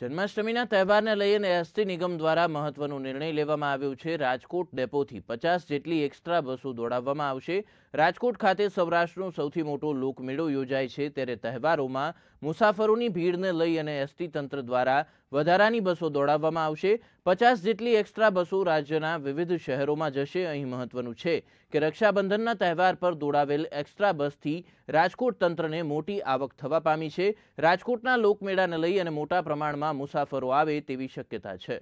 જન્માષ્ટમીના તહેવારને લઈને એસટી નિગમ દ્વારા મહત્વનો નિર્ણય લેવામાં આવ્યો છે. રાજકોટ ડેપોથી પચાસ જેટલી એક્સ્ટ્રા બસો દોડાવવામાં આવશે. રાજકોટ ખાતે સૌરાષ્ટ્રનો સૌથી મોટો લોકમેળો યોજાય છે. ત્યારે તહેવારોમાં મુસાફરોની ભીડને લઈ અને એસટી તંત્ર દ્વારા વધારાની બસો દોડાવવામાં આવશે. પચાસ જેટલી એક્સ્ટ્રા બસો રાજ્યના વિવિધ શહેરોમાં જશે. અહીં મહત્વનું છે કે રક્ષાબંધનના તહેવાર પર દોડાવેલ એક્સ્ટ્રા બસથી રાજકોટ તંત્રને મોટી આવક થવા પામી છે. રાજકોટના લોકમેળાને લઈ અને મોટા પ્રમાણમાં મુસાફરો આવે તેવી શક્યતા છે.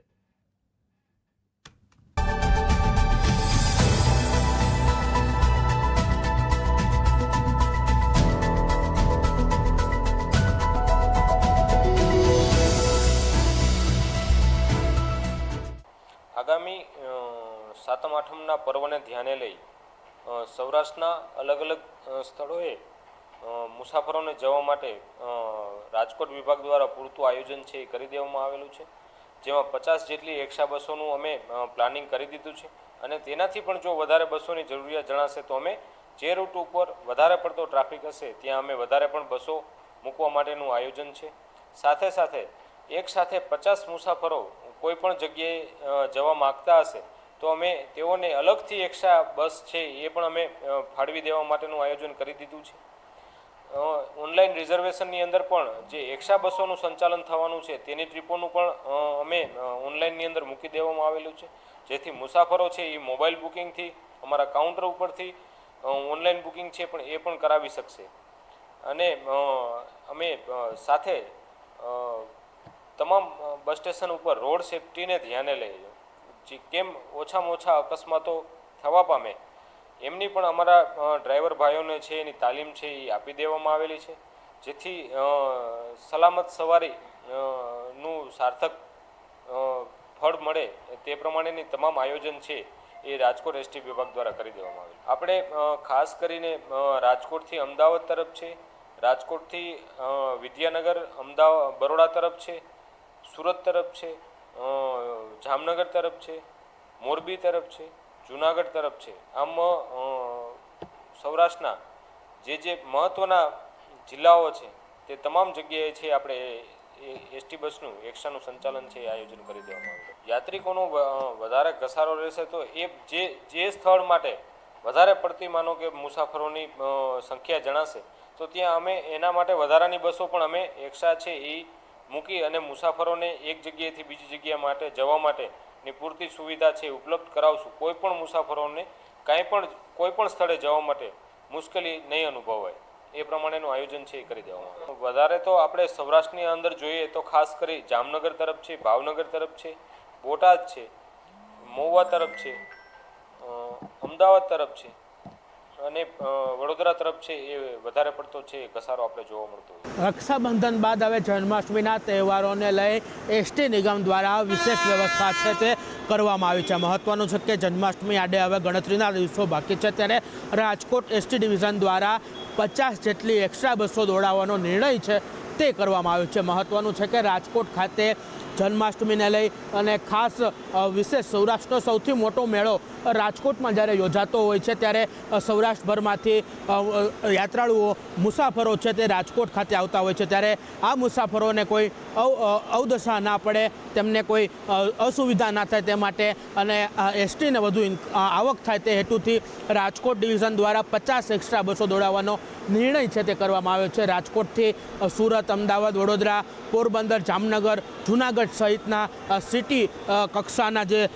સાતમ, આઠમના પર્વને ધ્યાને લઈ સૌરાષ્ટ્રના અલગ અલગ સ્થળોએ મુસાફરોને જવા માટે રાજકોટ વિભાગ દ્વારા પૂરતું આયોજન છે એ કરી દેવામાં આવેલું છે. જેમાં પચાસ જેટલી એક્સ્ટ્રા બસોનું અમે પ્લાનિંગ કરી દીધું છે. અને તેનાથી પણ જો વધારે બસોની જરૂરિયાત જણાશે તો અમે જે રૂટ ઉપર વધારે પડતો ટ્રાફિક હશે, ત્યાં અમે વધારે પણ બસો મૂકવા માટેનું આયોજન છે. સાથે સાથે એક સાથે પચાસ મુસાફરો કોઈ પણ જગ્યાએ જવા માગતા હશે તો અમે તેઓને અલગથી એક્સ્ટ્રા બસ છે એ પણ અમે ફાળવી દેવા માટેનું આયોજન કરી દીધું છે. ઓનલાઈન રિઝર્વેશનની અંદર પણ જે એક્સ્ટ્રા બસોનું સંચાલન થવાનું છે તેની ટ્રીપોનું પણ અમે ઓનલાઈનની અંદર મૂકી દેવામાં આવેલું છે. જેથી મુસાફરો છે એ મોબાઈલ બુકિંગથી અમારા કાઉન્ટર ઉપરથી ઓનલાઈન બુકિંગ છે પણ એ પણ કરાવી શકશે. અને અમે સાથે તમામ બસ સ્ટેશન ઉપર રોડ સેફટીને ધ્યાને લઈ જે, કેમ ઓછામાં ઓછા અકસ્માતો થવા પામે? એમની પણ અમારા ડ્રાઈવર ભાઈઓને છે, એની તાલીમ છે, એ આપી દેવામાં આવેલી છે. જેથી સલામત સવારી નું સાર્થક ફળ મળે તે પ્રમાણેની તમામ આયોજન છે, એ રાજકોટ એસટી વિભાગ દ્વારા કરી દેવામાં આવેલ. આપણે ખાસ કરીને રાજકોટથી અમદાવાદ તરફ છે, રાજકોટથી વિદ્યાનગર, અમદાવાદ, બરોડા તરફ છે, સુરત તરફ છે જામનગર તરફ છે, મોરબી તરફ છે, જુનાગઢ તરફ છે. આમ સૌરાષ્ટ્રના જે જે મહત્ત્વના જિલ્લાઓ છે, તે તમામ જગ્યાએ છે આપણે એસટી બસનું, એક્સ્ટ્રાનું સંચાલન છે એ આયોજન કરી દેવામાં આવ્યું યાત્રિકોનો વધારે ઘસારો રહેશે તો એ જે જે સ્થળ માટે વધારે પડતી માનો કે મુસાફરોની સંખ્યા જણાશે, તો ત્યાં અમે એના માટે વધારાની બસો પણ અમે એક્સ્ટ્રા છે એ મૂકી અને મુસાફરોને એક જગ્યાએથી બીજી જગ્યા માટે જવા માટેની પૂરતી સુવિધા છે ઉપલબ્ધ કરાવશું. કોઈ પણ મુસાફરોને કાંઈ પણ, કોઈ પણ સ્થળે જવા માટે મુશ્કેલી નહીં અનુભવાય. એ પ્રમાણેનું આયોજન છે એ કરી દેવામાં. વધારે તો આપણે સૌરાષ્ટ્રની અંદર જોઈએ તો ખાસ કરી જામનગર તરફ છે, ભાવનગર તરફ છે, બોટાદ છે, મહુવા તરફ છે અમદાવાદ તરફ છે. અને વડોદરા તરફ છે એ વધારે પડતો છે ઘસારો આપણે જોવા મળતો રક્ષાબંધન બાદ હવે જન્માષ્ટમીના તહેવારોને લઈ એસટી નિગમ દ્વારા વિશેષ વ્યવસ્થા છે તે કરવામાં આવી છે. મહત્વનું છે કે જન્માષ્ટમી આડે હવે ગણતરીના દિવસો બાકી છે. ત્યારે રાજકોટ એસટી ડિવિઝન દ્વારા પચાસ જેટલી એક્સ્ટ્રા બસો દોડાવવાનો નિર્ણય છે તે કરવામાં આવ્યો છે. મહત્વનું છે કે રાજકોટ ખાતે જન્માષ્ટમીને લઈ અને ખાસ વિશેષ સૌરાષ્ટ્રનો સૌથી મોટો મેળો રાજકોટમાં જ્યારે યોજાતો હોય છે, ત્યારે સૌરાષ્ટ્રભરમાંથી યાત્રાળુઓ મુસાફરો છે તે રાજકોટ ખાતે આવતા હોય છે. ત્યારે આ મુસાફરોને કોઈ અવ- અવદશા ના પડે, તેમને કોઈ અસુવિધા ના થાય તે માટે અને એસટીને વધુ આવક થાય તે હેતુથી રાજકોટ ડિવિઝન દ્વારા પચાસ એક્સ્ટ્રા બસો દોડાવવાનો નિર્ણય છે તે કરવામાં આવ્યો છે. રાજકોટથી સુરત, અમદાવાદ, વડોદરા, પોરબંદર, જામનગર, જુનાગઢ સહિતના સિટી કક્ષાના જે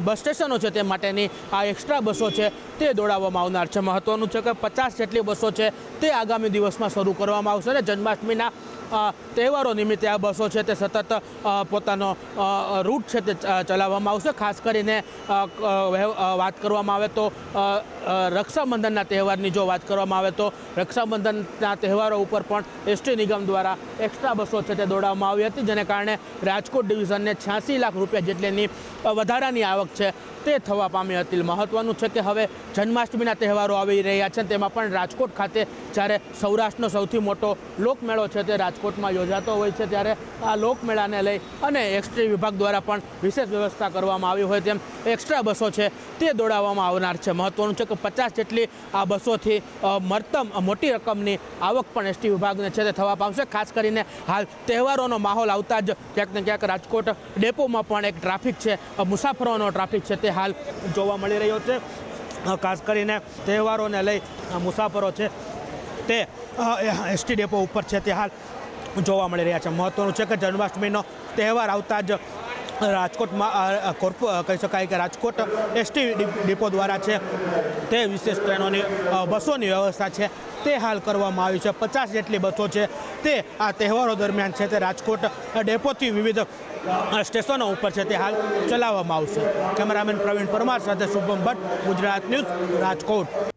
બસ સ્ટેશનો છે તે માટેની આ એક્સ્ટ્રા બસો છે તે દોડાવવામાં આવનાર છે. મહત્વનું છે કે પચાસ જેટલી બસો છે તે આગામી દિવસમાં શરૂ કરવામાં આવશે અને જન્માષ્ટમીના તહેવારો નિમિત્તે આ બસો છે તે સતત પોતાનો રૂટ છે તે ચલાવવામાં આવશે. ખાસ કરીને વાત કરવામાં આવે તો રક્ષાબંધનના તહેવારની જો વાત કરવામાં આવે તો, રક્ષાબંધનના તહેવારો ઉપર પણ એસટી નિગમ દ્વારા એક્સ્ટ્રા બસો છે તે દોડાવવામાં આવી હતી, જેને કારણે રાજકોટ ડિવિઝનને છ્યાસી લાખ રૂપિયા જેટલીની વધારાની આવક છે તે થવા પામી હતી. મહત્વનું છે કે હવે જન્માષ્ટમીના તહેવારો આવી રહ્યા છે, તેમાં પણ રાજકોટ ખાતે જ્યારે સૌરાષ્ટ્રનો સૌથી મોટો લોકમેળો છે તે રાજકોટમાં યોજાતો હોય છે ત્યારે આ લોકમેળાને લઈ અને એસટી વિભાગ દ્વારા પણ વિશેષ વ્યવસ્થા કરવામાં આવી હોય તેમ એક્સ્ટ્રા બસો છે તે દોડાવવામાં આવનાર છે. મહત્વનું છે કે પચાસ જેટલી આ બસોથી મરતમ મોટી રકમની આવક પણ એસટી વિભાગને છે તે થવા પામશે. ખાસ કરીને હાલ તહેવારોનો માહોલ આવતા જ ક્યાંક ને ક્યાંક રાજકોટ ડેપોમાં પણ એક ટ્રાફિક છે મુસાફરોનો ટ્રાફિક છે તે હાલ જોવા મળી રહ્યો છે. ખાસ કરીને તહેવારોને લઈ મુસાફરો છે તે એસટી ડેપો ઉપર છે તે હાલ જોવા મળી રહ્યા છે. મહત્વનું છે કે જન્માષ્ટમીનો તહેવાર આવતા જ રાજકોટમાં કોર્પો કહી શકાય કે રાજકોટ એસટી ડિપો દ્વારા છે તે વિશેષ ટ્રેનોની બસોની વ્યવસ્થા છે. તે હાલ કરવામાં આવી છે. પચાસ જેટલી બસો છે તે આ તહેવારો દરમિયાન છે તે રાજકોટ ડેપોથી વિવિધ સ્ટેશનો ઉપર છે તે હાલ ચલાવવામાં આવશે. કેમેરામેન પ્રવીણ પરમાર સાથે શુભમ ભટ્ટ, ગુજરાત ન્યૂઝ રાજકોટ.